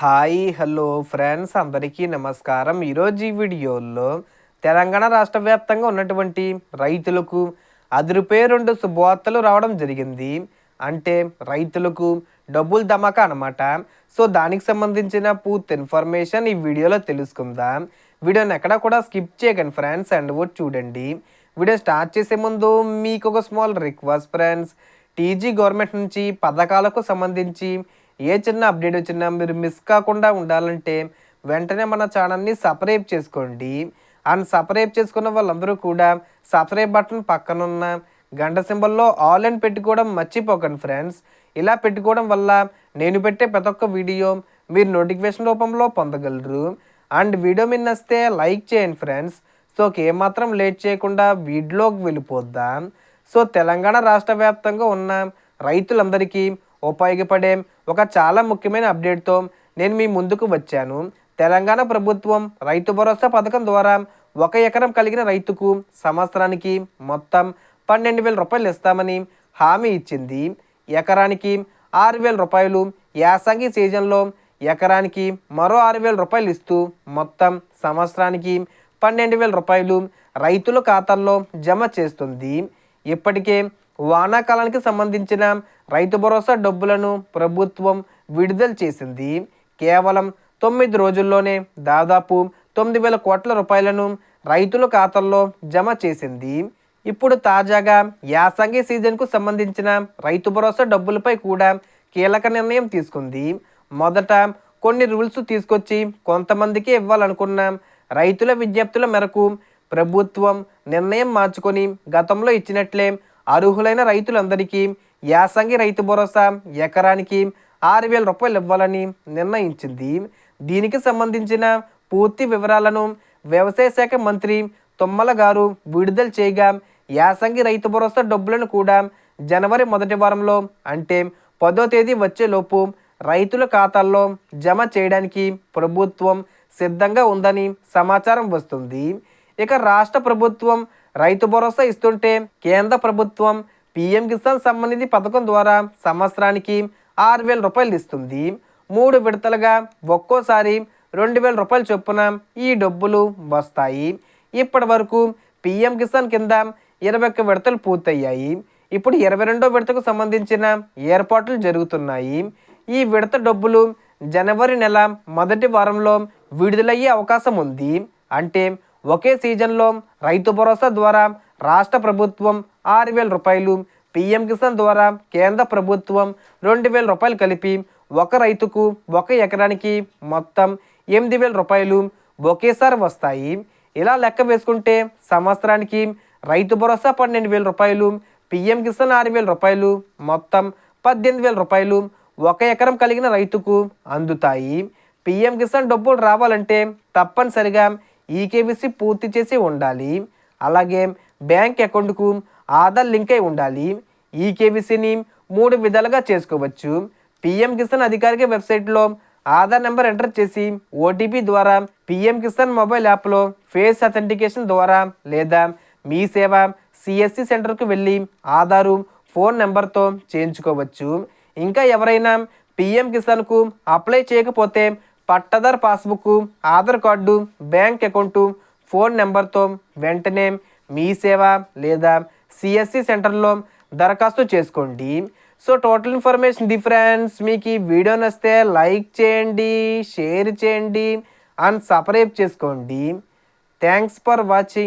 Hi hello friends అందరికీ నమస్కారం. ఈరోజు ఈ వీడియోలో తెలంగాణ రాష్ట్ర వ్యాప్తంగా ఉన్నటువంటి రైతులకు అదిరిపే రెండు శుభవార్తలు రావడం జరిగింది. అంటే రైతులకు డబ్బులు ధమాకా అనమాట సో దానికి సంబంధించిన పూర్తి ఇన్ఫర్మేషన్ ఈ వీడియోలో తెలుసుకుందాం. వీడియోని ఎక్కడ కూడా స్కిప్ చేయకండి ఫ్రెండ్స్ అండ్ కూడా చూడండి. వీడియో స్టార్ట్ చేసే ముందు మీకు ఒక small request friends. TG government నుంచి పథకాలకు సంబంధించి ఏ చిన్న అప్డేట్ వచ్చినా మీరు మిస్ కాకుండా ఉండాలంటే వెంటనే మన ఛానల్ని సబ్స్క్రైబ్ చేసుకోండి. అండ్ సబ్స్క్రైబ్ చేసుకున్న వాళ్ళందరూ కూడా సబ్స్క్రైబ్ బటన్ పక్కనున్న గంట సింబల్లో ఆల్ అండ్ పెట్టుకోవడం మర్చిపోకండి ఫ్రెండ్స్. ఇలా పెట్టుకోవడం వల్ల నేను పెట్టే ప్రతి ఒక్క వీడియో మీరు నోటిఫికేషన్ రూపంలో పొందగలరు. అండ్ వీడియో మీద నస్తే లైక్ చేయండి ఫ్రెండ్స్. సో ఏమాత్రం లేట్ చేయకుండా వీడియోకి వెళ్ళిపోద్దాం. సో తెలంగాణ రాష్ట్ర వ్యాప్తంగా ఉన్న రైతులందరికీ ఉపయోగపడే ఒక చాలా ముఖ్యమైన అప్డేట్తో నేను మీ ముందుకు వచ్చాను. తెలంగాణ ప్రభుత్వం రైతు భరోసా పథకం ద్వారా ఒక ఎకరం కలిగిన రైతుకు సంవత్సరానికి మొత్తం పన్నెండు వేల రూపాయలు ఇస్తామని హామీ ఇచ్చింది. ఎకరానికి ఆరు వేల రూపాయలు యాసంగి సీజన్లో ఎకరానికి మరో ఆరు వేల రూపాయలు ఇస్తూ మొత్తం సంవత్సరానికి పన్నెండు వేల రూపాయలు రైతుల ఖాతాల్లో జమ చేస్తుంది. ఇప్పటికే వానాకాలానికి సంబంధించిన రైతు భరోసా డబ్బులను ప్రభుత్వం విడుదల చేసింది. కేవలం తొమ్మిది రోజుల్లోనే దాదాపు తొమ్మిది వేల కోట్ల రూపాయలను రైతుల ఖాతాల్లో జమ చేసింది. ఇప్పుడు తాజాగా యాసంగి సీజన్కు సంబంధించిన రైతు భరోసా డబ్బులపై కూడా కీలక నిర్ణయం తీసుకుంది. మొదట కొన్ని రూల్స్ తీసుకొచ్చి కొంతమందికి ఇవ్వాలనుకున్న రైతుల విజ్ఞప్తుల మేరకు ప్రభుత్వం నిర్ణయం మార్చుకొని గతంలో ఇచ్చినట్లే అర్హులైన రైతులందరికీ యాసంగి రైతు భరోసా ఎకరానికి ఆరు వేల రూపాయలు ఇవ్వాలని నిర్ణయించింది. దీనికి సంబంధించిన పూర్తి వివరాలను వ్యవసాయ శాఖ మంత్రి తుమ్మల గారు విడుదల చేయగా యాసంగి రైతు భరోసా డబ్బులను కూడా జనవరి మొదటి వారంలో అంటే పదో తేదీ వచ్చేలోపు రైతుల ఖాతాల్లో జమ చేయడానికి ప్రభుత్వం సిద్ధంగా ఉందని సమాచారం వస్తుంది. ఇక రాష్ట్ర ప్రభుత్వం రైతు భరోసా ఇస్తుంటే కేంద్ర ప్రభుత్వం పిఎం కిసాన్ సంబంధిత పథకం ద్వారా సంవత్సరానికి ఆరు వేల రూపాయలు ఇస్తుంది. మూడు విడతలుగా ఒక్కోసారి రెండు వేల రూపాయల చొప్పున ఈ డబ్బులు వస్తాయి. ఇప్పటి వరకు పిఎం కిసాన్ కింద ఇరవై ఒక్క విడతలు పూర్తయ్యాయి. ఇప్పుడు ఇరవై రెండో విడతకు సంబంధించిన ఏర్పాట్లు జరుగుతున్నాయి. ఈ విడత డబ్బులు జనవరి నెల మొదటి వారంలో విడుదలయ్యే అవకాశం ఉంది. అంటే ఒకే సీజన్లో రైతు భరోసా ద్వారా రాష్ట్ర ప్రభుత్వం ఆరు వేల రూపాయలు పిఎం కిసాన్ ద్వారా కేంద్ర ప్రభుత్వం రెండు వేల రూపాయలు కలిపి ఒక రైతుకు ఒక ఎకరానికి మొత్తం ఎనిమిది వేల రూపాయలు ఒకేసారి వస్తాయి. ఇలా లెక్క వేసుకుంటే సంవత్సరానికి రైతు భరోసా పన్నెండు వేల రూపాయలు పిఎం కిసాన్ ఆరు వేల రూపాయలు మొత్తం పద్దెనిమిది వేల రూపాయలు ఒక ఎకరం కలిగిన రైతుకు అందుతాయి. పిఎం కిసాన్ డబ్బులు రావాలంటే తప్పనిసరిగా ఈకేవీసీ పూర్తి చేసి ఉండాలి. అలాగే బ్యాంక్ అకౌంట్కు ఆధార్ లింక్ అయి ఉండాలి. ఈకేవీసీని మూడు విధాలుగా చేసుకోవచ్చు. పిఎం కిసాన్ అధికారిక వెబ్సైట్లో ఆధార్ నెంబర్ ఎంటర్ చేసి ఓటీపీ ద్వారా పిఎం కిసాన్ మొబైల్ యాప్లో ఫేస్ అథెంటికేషన్ ద్వారా లేదా మీ సేవ సిఎస్సి సెంటర్కు వెళ్ళి ఆధారు ఫోన్ నెంబర్తో చేయించుకోవచ్చు. ఇంకా ఎవరైనా పిఎం కిసాన్కు అప్లై చేయకపోతే pattadar passbook Aadhaar card bank account phone నెంబర్తో వెంటనే మీ సేవ లేదా సిఎస్సి సెంటర్లో దరఖాస్తు చేసుకోండి. సో టోటల్ ఇన్ఫర్మేషన్ డిఫరెన్స్ మీకు ఈ వీడియో నచ్చితే లైక్ చేయండి షేర్ చేయండి అండ్ సబ్స్క్రైబ్ చేసుకోండి. Thanks for watching.